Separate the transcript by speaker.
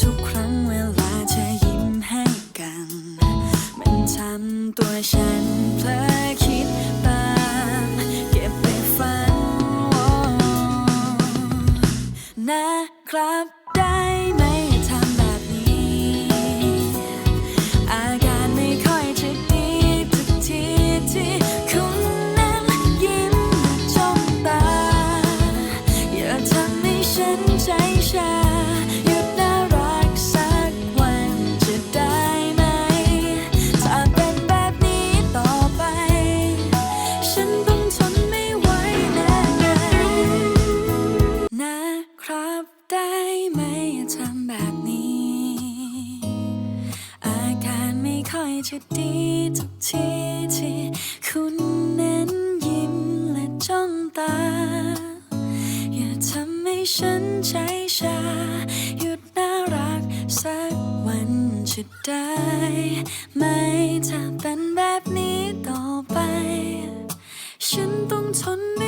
Speaker 1: ทุกครั้งเวลาเธอยิ้มให้กัน มันทำตัวฉันเพลอคิดไปเก็บไปฝันนะครับได้ไหม จะดีทุกทีที่คุณเน้นยิ้มและจ้องตา อย่าทำให้ฉันใจชา หยุดน่ารักสักวันจะได้ไหมถ้าเป็นแบบนี้ต่อไป ฉันต้องทนไม่